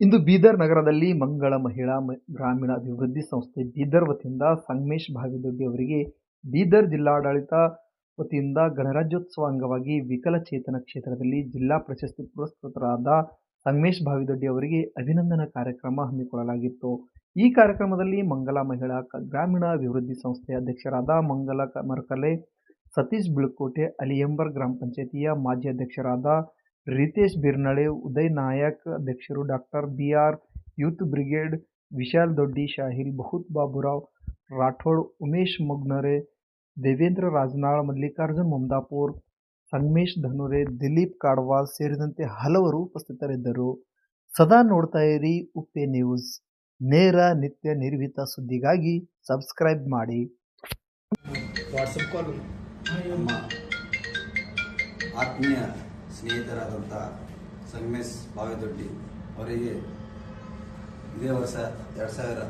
ಇಂದು ಬೀದರ್ ನಗರದಲ್ಲಿ ಮಂಗಳ ಮಹಿಳಾ ಗ್ರಾಮೀಣ ಅಭಿವೃದ್ಧಿ ಸಂಸ್ಥೆ ಬೀದರ್ ವತಿಯಿಂದ ಸಂಗಮೇಶ್ ಭಾವಿದೊಡ್ಡಿ ಅವರಿಗೆ ಬೀದರ್ ಜಿಲ್ಲಾಡಳಿತ ವತಿಯಿಂದ ಗಣರಾಜ್ಯೋತ್ಸವ ಅಂಗವಾಗಿ ವಿಕಲಚೇತನ ಕ್ಷೇತ್ರದಲ್ಲಿ ಜಿಲ್ಲಾ ಪ್ರಶಸ್ತಿ ಪುರಸ್ಕೃತರಾದ ಸಂಗಮೇಶ್ ಭಾವಿದೊಡ್ಡಿ ಅವರಿಗೆ ಅಭಿನಂದನಾ ಕಾರ್ಯಕ್ರಮ ಹಮ್ಮಿಕೊಳ್ಳಲಾಗಿತ್ತು. ಈ ಕಾರ್ಯಕ್ರಮದಲ್ಲಿ ಮಂಗಲ ಮಹಿಳಾ ಗ್ರಾಮೀಣ ಅಭಿವೃದ್ಧಿ ಸಂಸ್ಥೆಯ ಅಧ್ಯಕ್ಷರಾದ ಮಂಗಲ ಮರಕಲೆ, ಸತೀಶ್ ಬಿಳ್ಕೋಟೆ, ಅಲಿಯಂಬರ್ ಗ್ರಾಮ ಪಂಚಾಯಿತಿಯ ಮಾಜಿ ಅಧ್ಯಕ್ಷರಾದ ರಿತೇಶ್ ಬಿರ್ನಳೆ, ಉದಯ್ ನಾಯಕ್, ಅಧ್ಯಕ್ಷರು doctor B R youth brigade, Vishal Doddi, Shahil Bahut Baburao, Rathod, Umesh Mugnare, Devendra Rajnal, Mallikarjun Mumdapur, Sangamesh Dhanure, Dilip Kadwal ಸೇರಿದಂತೆ ಹಲವರು ಉಪಸ್ಥಿತರಿದ್ದರು. ಸದಾ ನೋಡ್ತಾ ಇರಿ ಉಪ್ಪೆ ನ್ಯೂಸ್. ನೇರ, ನಿತ್ಯ, ನಿರ್ವಿತ ಸುದ್ದಿಗಾಗಿ ಸಬ್ಸ್ಕ್ರೈಬ್ ಮಾಡಿ. WhatsApp call. ಆತ್ಮೀಯ. ಸ್ನೇಹಿತರಾದಂಥ ಸಂಗಮೇಶ್ ಬಾವಿದೊಡ್ಡಿ ಅವರಿಗೆ ಇದೇ ವರ್ಷ ಎರಡು ಸಾವಿರ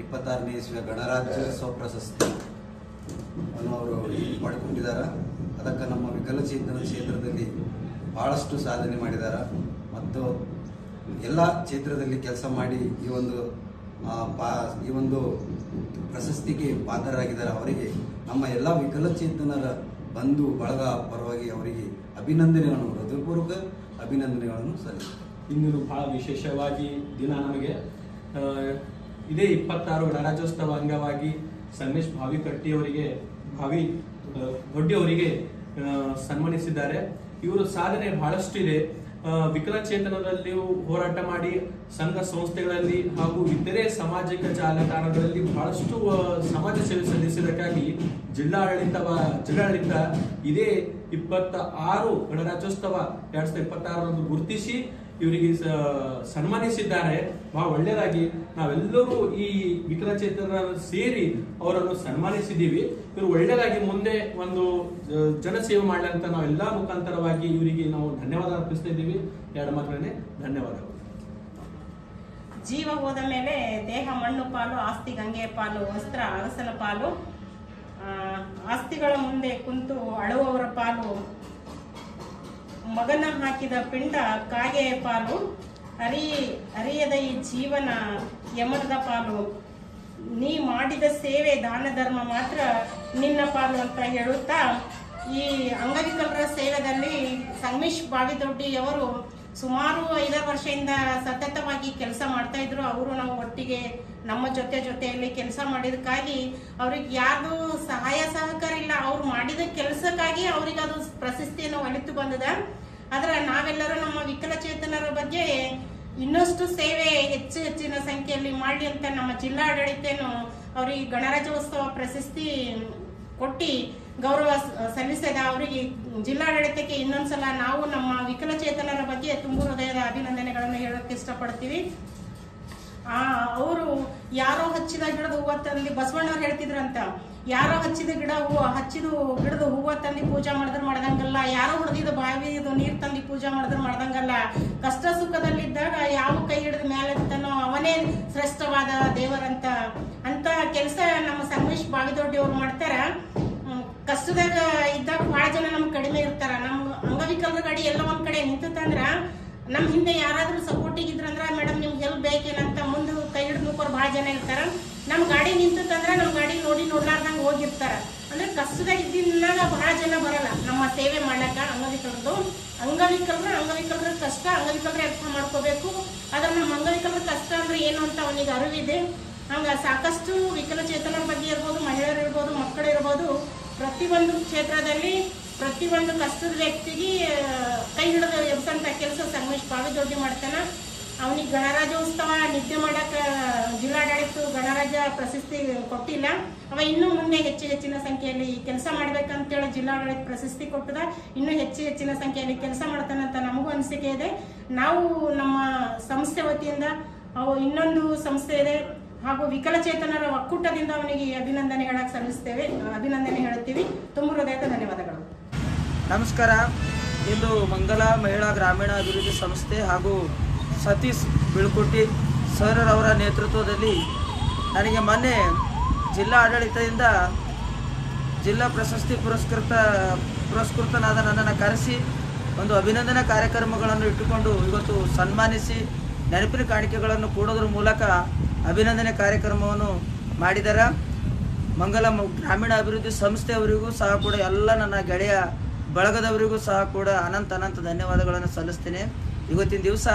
ಇಪ್ಪತ್ತಾರನೇ ಇಸ್ವಿಯ ಗಣರಾಜ್ಯೋತ್ಸವ ಪ್ರಶಸ್ತಿ ಅವರು ಪಡ್ಕೊಂಡಿದ್ದಾರೆ ಅದಕ್ಕೆ ನಮ್ಮ ವಿಕಲಚೇತನ ಕ್ಷೇತ್ರದಲ್ಲಿ ಭಾಳಷ್ಟು ಸಾಧನೆ ಮಾಡಿದ್ದಾರೆ ಮತ್ತು ಎಲ್ಲ ಕ್ಷೇತ್ರದಲ್ಲಿ ಕೆಲಸ ಮಾಡಿ ಈ ಒಂದು ಪಾ, ಈ ಒಂದು ಪ್ರಶಸ್ತಿಗೆ ಪಾತ್ರರಾಗಿದ್ದಾರೆ. ಅವರಿಗೆ ನಮ್ಮ ಎಲ್ಲ ವಿಕಲಚೇತನರ ಬಂಧು ಬಳಗ ಪರವಾಗಿ ಅವರಿಗೆ ಅಭಿನಂದನೆಗಳನ್ನು ಹೃದಯಪೂರ್ವಕ ಅಭಿನಂದನೆಗಳನ್ನು ಸಲ್ಲಿಸುತ್ತೇನೆ. ಇನ್ನೂ ಬಹಳ ವಿಶೇಷವಾಗಿ ದಿನ ನಮಗೆ ಇದೇ ಇಪ್ಪತ್ತಾರು ಗಣರಾಜ್ಯೋತ್ಸವ ಅಂಗವಾಗಿ ಸಮೇಶ್ ಭಾವಿ ಕಟ್ಟಿ ಅವರಿಗೆ ಭಾವಿ ಆ, ದೊಡ್ಡಿ ಅವರಿಗೆ ಆ, ಸನ್ಮಾನಿಸಿದ್ದಾರೆ. ಇವರು ಸಾಧನೆ ಬಹಳಷ್ಟು ಇದೆ ವಿಕಲಚೇತನದಲ್ಲಿಯೂ ಹೋರಾಟ ಮಾಡಿ ಸಂಘ ಸಂಸ್ಥೆಗಳಲ್ಲಿ ಹಾಗೂ ಇತರೆ ಸಾಮಾಜಿಕ ಜಾಲತಾಣಗಳಲ್ಲಿ ಬಹಳಷ್ಟು ಸಮಾಜ ಸೇವೆ ಸಲ್ಲಿಸಿದ್ದಕ್ಕಾಗಿ ಜಿಲ್ಲಾಡಳಿತ ಜಿಲ್ಲಾಡಳಿತ ಇದೇ ಇಪ್ಪತ್ತ ಆರು ಗಣರಾಜ್ಯೋತ್ಸವ ಎರಡ್ ಸಾವಿರದ ಇಪ್ಪತ್ತಾರರಂದು ಗುರುತಿಸಿ ಇವರಿಗೆ ಸನ್ಮಾನಿಸಿದ್ದಾರೆ. ಬಹಳ ಒಳ್ಳೆಯದಾಗಿ ನಾವೆಲ್ಲರೂ ಈ ವಿಕಲಚೇತನ ಸೇರಿ ಅವರನ್ನು ಸನ್ಮಾನಿಸಿದ್ದೀವಿ. ಇವರು ಒಳ್ಳೆಯದಾಗಿ ಮುಂದೆ ಒಂದು ಜನಸೇವೆ ಮಾಡಲಂತ ನಾವೆಲ್ಲ ಮುಖಾಂತರವಾಗಿ ಇವರಿಗೆ ನಾವು ಧನ್ಯವಾದ ಅರ್ಪಿಸ್ತಾ ಇದ್ದೀವಿ. ಎರಡು ಮಾತ್ರನೇ ಧನ್ಯವಾದಗಳು. ಜೀವ ಹೋದ ಮೇಲೆ ದೇಹ, ಮಣ್ಣು ಪಾಲು, ಆಸ್ತಿ, ಗಂಗೆ ಪಾಲು, ವಸ್ತ್ರ, ಅರಸಲ ಪಾಲು ಆಸ್ತಿಗಳ ಮುಂದೆ ಕುಂತು ಅಳುವವರ ಪಾಲು ಮಗನ ಹಾಕಿದ ಪಿಂಡ ಕಾಗೆಯ ಪಾಲು, ಅರಿ, ಅರಿಯದ ಈ ಜೀವನ ಯಮನದ ಪಾಲು. ನೀ ಮಾಡಿದ ಸೇವೆ ದಾನ ಧರ್ಮ ಮಾತ್ರ ನಿನ್ನ ಪಾಲು ಅಂತ ಹೇಳುತ್ತಾ, ಈ ಅಂಗವಿಕಲರ ಸೇವೆಯಲ್ಲಿ ಸಂಗಮೇಶ್ ಬಾವಿದೊಡ್ಡಿಯವರು ಸುಮಾರು ಐದಾರು ವರ್ಷದಿಂದ ಸತತವಾಗಿ ಕೆಲಸ ಮಾಡ್ತಾ ಇದ್ರು. ಅವರು ನಾವು ಒಟ್ಟಿಗೆ ನಮ್ಮ ಜೊತೆ ಜೊತೆಯಲ್ಲಿ ಕೆಲಸ ಮಾಡಿದಕ್ಕಾಗಿ ಅವ್ರಿಗೆ ಯಾರ್ದು ಸಹಾಯ ಸಹಕಾರ ಇಲ್ಲ. ಅವ್ರು ಮಾಡಿದ ಕೆಲಸಕ್ಕಾಗಿ ಅವ್ರಿಗೆ ಅದು ಪ್ರಶಸ್ತಿಯನ್ನು ಒಲಿತು ಬಂದದ. ಆದ್ರೆ ನಾವೆಲ್ಲರೂ ನಮ್ಮ ವಿಕಲಚೇತನರ ಬಗ್ಗೆ ಇನ್ನಷ್ಟು ಸೇವೆ ಹೆಚ್ಚು ಹೆಚ್ಚಿನ ಸಂಖ್ಯೆಯಲ್ಲಿ ಮಾಡಿ ಅಂತ ನಮ್ಮ ಜಿಲ್ಲಾಡಳಿತನು ಅವ್ರಿಗೆ ಗಣರಾಜ್ಯೋತ್ಸವ ಪ್ರಶಸ್ತಿ ಕೊಟ್ಟು ಗೌರವ ಸಲ್ಲಿಸಿದ ಅವರಿಗೆ ಜಿಲ್ಲಾಡಳಿತಕ್ಕೆ ಇನ್ನೊಂದ್ಸಲ ನಾವು ನಮ್ಮ ವಿಕಲಚೇತನರ ಬಗ್ಗೆ ತುಂಬು ಹೃದಯದ ಅಭಿನಂದನೆಗಳನ್ನು ಹೇಳೋಕೆ ಇಷ್ಟಪಡ್ತೀವಿ. ಅವರು ಯಾರೋ ಹಚ್ಚಿದ ಗಿಡದ ಹೂವತ್ತಲ್ಲಿ ಬಸವಣ್ಣವ್ರು ಹೇಳ್ತಿದ್ರಂತ ಯಾರೋ ಹಚ್ಚಿದ ಗಿಡ ಹೂವು ಹಚ್ಚಿದ ಗಿಡದ ಹೂವು ತಂದು ಪೂಜೆ ಮಾಡಿದ್ರೆ ಮಾಡ್ದಂಗಲ್ಲ. ಯಾರೋ ಹೊಡೆದಿದ ಬಾವಿದು ನೀರು ತಂದು ಪೂಜೆ ಮಾಡಿದ್ರೆ ಮಾಡ್ದಂಗಲ್ಲ. ಕಷ್ಟ ಸುಖದಲ್ಲಿದ್ದಾಗ ಯಾವ ಕೈ ಹಿಡಿದ ಮೇಲೆ ಅವನೇ ಶ್ರೇಷ್ಠವಾದ ದೇವರಂತ ಅಂತ ಕೆಲಸ ನಮ್ಮ ಸಂಗಮೇಶ್ ಬಾವಿದೊಡ್ಡಿಯವ್ರು ಮಾಡ್ತಾರ. ಕಷ್ಟದಾಗ ಇದ್ದಾಗ ಭಾಳ ಜನ ನಮ್ಗೆ ಕಡಿಮೆ ಇರ್ತಾರ. ನಮ್ಮ ಅಂಗವಿಕಲರ ಗಾಡಿ ಎಲ್ಲ ಒಂದ್ ಕಡೆ ನಿಂತಂದ್ರ ನಮ್ಮ ಹಿಂದೆ ಯಾರಾದ್ರೂ ಸಪೋರ್ಟಿಗೆ ಇದ್ರಂದ್ರ ಮೇಡಮ್ ನಿಮ್ಗೆ ಹೆಲ್ಪ್ ಬೇಕೇನಂತ ಮುಂದೆ ಕೈ ಹಿಡಿದು ಬಹಳ ಜನ ಇರ್ತಾರ. ನಮ್ಮ ಗಾಡಿ ನಿಂತಂದ್ರ ನಮ್ಮ ಗಾಡಿ ನೋಡ್ಲಾರ್ದಂಗ ಹೋಗಿರ್ತಾರ. ಅಂದ್ರೆ ಕಷ್ಟದಾಗ ಇದ್ದಿನಾಗ ಬಹಳ ಜನ ಬರಲ್ಲ. ನಮ್ಮ ಸೇವೆ ಮಾಡಕ ಅಂಗವಿಕಲರದು ಅಂಗವಿಕಲರ ಅಂಗವಿಕಲರ ಕಷ್ಟ ಅಂಗವಿಕಲ್ರ ಅರ್ಥ ಮಾಡ್ಕೋಬೇಕು. ಆದ್ರೆ ನಮ್ಮ ಅಂಗವಿಕಲರ ಕಷ್ಟ ಅಂದ್ರೆ ಏನು ಅಂತ ಅವನಿಗೆ ಅರಿವಿದೆ. ಹಂಗ ಸಾಕಷ್ಟು ವಿಕಲಚೇತನರ ಬಗ್ಗೆ ಇರ್ಬೋದು, ಮಹಿಳೆಯರು ಇರ್ಬೋದು, ಮಕ್ಕಳು ಇರ್ಬೋದು. ಪ್ರತಿಯೊಂದು ಕ್ಷೇತ್ರದಲ್ಲಿ, ಪ್ರತಿಯೊಂದು ಕಷ್ಟದ ವ್ಯಕ್ತಿಗೆ ಕೈ ಹಿಡಿದು ಎಬ್ಸಂತ ಕೆಲಸ ಸಂಗಮೇಶ್ ಬಾವಿದೊಡ್ಡಿ ಮಾಡ್ತಾನ. ಅವನಿಗೆ ಗಣರಾಜ್ಯೋತ್ಸವ ನಿದ್ದೆ ಮಾಡಕ್ಕ ಜಿಲ್ಲಾಡಳಿತ ಗಣರಾಜ್ಯ ಪ್ರಶಸ್ತಿ ಕೊಟ್ಟಿಲ್ಲ. ಅವ ಇನ್ನೂ ಮುಂದೆ ಹೆಚ್ಚು ಹೆಚ್ಚಿನ ಸಂಖ್ಯೆಯಲ್ಲಿ ಕೆಲಸ ಮಾಡ್ಬೇಕಂತೇಳಿ ಜಿಲ್ಲಾಡಳಿತ ಪ್ರಶಸ್ತಿ ಕೊಟ್ಟದ. ಇನ್ನೂ ಹೆಚ್ಚು ಹೆಚ್ಚಿನ ಸಂಖ್ಯೆಯಲ್ಲಿ ಕೆಲಸ ಮಾಡ್ತಾನಂತ ನಮಗೂ ಅನಿಸಿಕೆ ಇದೆ. ನಾವು ನಮ್ಮ ಸಂಸ್ಥೆ ವತಿಯಿಂದ, ಅವು ಇನ್ನೊಂದು ಸಂಸ್ಥೆ ಇದೆ. ಹಾಗೂ ವಿಕಲಚೇತನರ ಒಕ್ಕೂಟದಿಂದ ಅವನಿಗೆ ಅಭಿನಂದನೆ ಹೇಳಕ್ಕೆ ಸಲ್ಲಿಸ್ತೇವೆ. ಅಭಿನಂದನೆ ಹೇಳುತ್ತೀವಿ. ತುಂಬ ಹೃದಯದ ಧನ್ಯವಾದಗಳು. ನಮಸ್ಕಾರ. ಇಂದು ಮಂಗಲ ಮಹಿಳಾ ಗ್ರಾಮೀಣ ಅಭಿವೃದ್ಧಿ ಸಂಸ್ಥೆ ಹಾಗೂ ಸತೀಶ್ ಬೀಳ್ಕೊಟ್ಟಿ ಸರ್ರವರ ನೇತೃತ್ವದಲ್ಲಿ ನನಗೆ ಮೊನ್ನೆ ಜಿಲ್ಲಾ ಆಡಳಿತದಿಂದ ಜಿಲ್ಲಾ ಪ್ರಶಸ್ತಿ ಪುರಸ್ಕೃತ, ಪುರಸ್ಕೃತನಾದ ನನ್ನನ್ನು ಕರೆಸಿ ಒಂದು ಅಭಿನಂದನಾ ಕಾರ್ಯಕ್ರಮಗಳನ್ನು ಇಟ್ಟುಕೊಂಡು ಇವತ್ತು ಸನ್ಮಾನಿಸಿ ನೆನಪಿನ ಕಾಣಿಕೆಗಳನ್ನು ಕೊಡೋದ್ರ ಮೂಲಕ ಅಭಿನಂದನೆ ಕಾರ್ಯಕ್ರಮವನ್ನು ಮಾಡಿದರ. ಮಂಗಲ ಗ್ರಾಮೀಣ ಅಭಿವೃದ್ಧಿ ಸಂಸ್ಥೆಯವರಿಗೂ ಸಹ ಕೂಡ ಎಲ್ಲ ನನ್ನ ಗೆಳೆಯ ಬಳಗದವರಿಗೂ ಸಹ ಕೂಡ ಅನಂತ ಅನಂತ ಧನ್ಯವಾದಗಳನ್ನು ಸಲ್ಲಿಸ್ತೇನೆ. ಇವತ್ತಿನ ದಿವಸ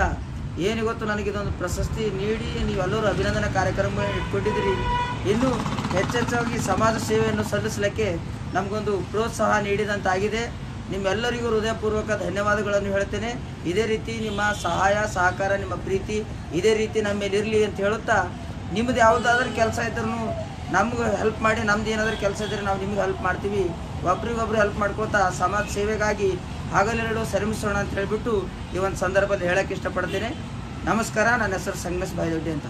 ಏನಿವತ್ತು ನನಗೆ ಇದೊಂದು ಪ್ರಶಸ್ತಿ ನೀಡಿ ನೀವೆಲ್ಲರೂ ಅಭಿನಂದನಾ ಕಾರ್ಯಕ್ರಮ ಇಟ್ಕೊಂಡಿದ್ದೀರಿ. ಇನ್ನು ಹೆಚ್ಚೆಚ್ಚಾಗಿ ಸಮಾಜ ಸೇವೆಯನ್ನು ಸಲ್ಲಿಸಲಿಕ್ಕೆ ನಮಗೊಂದು ಪ್ರೋತ್ಸಾಹ ನೀಡಿದಂತಾಗಿದೆ. ನಿಮ್ಮೆಲ್ಲರಿಗೂ ಹೃದಯಪೂರ್ವಕ ಧನ್ಯವಾದಗಳನ್ನು ಹೇಳ್ತೇನೆ. ಇದೇ ರೀತಿ ನಿಮ್ಮ ಸಹಾಯ, ಸಹಕಾರ, ನಿಮ್ಮ ಪ್ರೀತಿ ಇದೇ ರೀತಿ ನಮ್ಮ ಇರಲಿ ಅಂತ ಹೇಳುತ್ತಾ ನಿಮ್ಮದು ಯಾವುದಾದ್ರೂ ಕೆಲಸ ಇದ್ರೂ ನಮ್ಗೆ ಹೆಲ್ಪ್ ಮಾಡಿ, ನಮ್ದು ಏನಾದರೂ ಕೆಲಸ ಇದ್ದರೆ ನಾವು ನಿಮ್ಗೆ ಹೆಲ್ಪ್ ಮಾಡ್ತೀವಿ. ಒಬ್ರಿಗೊಬ್ರು ಹೆಲ್ಪ್ ಮಾಡ್ಕೋತಾ ಸಮಾಜ ಸೇವೆಗಾಗಿ ಹಗಲೆರಡು ಶ್ರಮಿಸೋಣ ಅಂತ ಹೇಳಿಬಿಟ್ಟು ಈ ಒಂದು ಸಂದರ್ಭದಲ್ಲಿ ಹೇಳಕ್ಕೆ ಇಷ್ಟಪಡ್ತೀನಿ. ನಮಸ್ಕಾರ, ನನ್ನ ಹೆಸರು ಸಂಗಮೇಶ್ ಬಾಯ್ದೊಡ್ಡಿ ಅಂತ.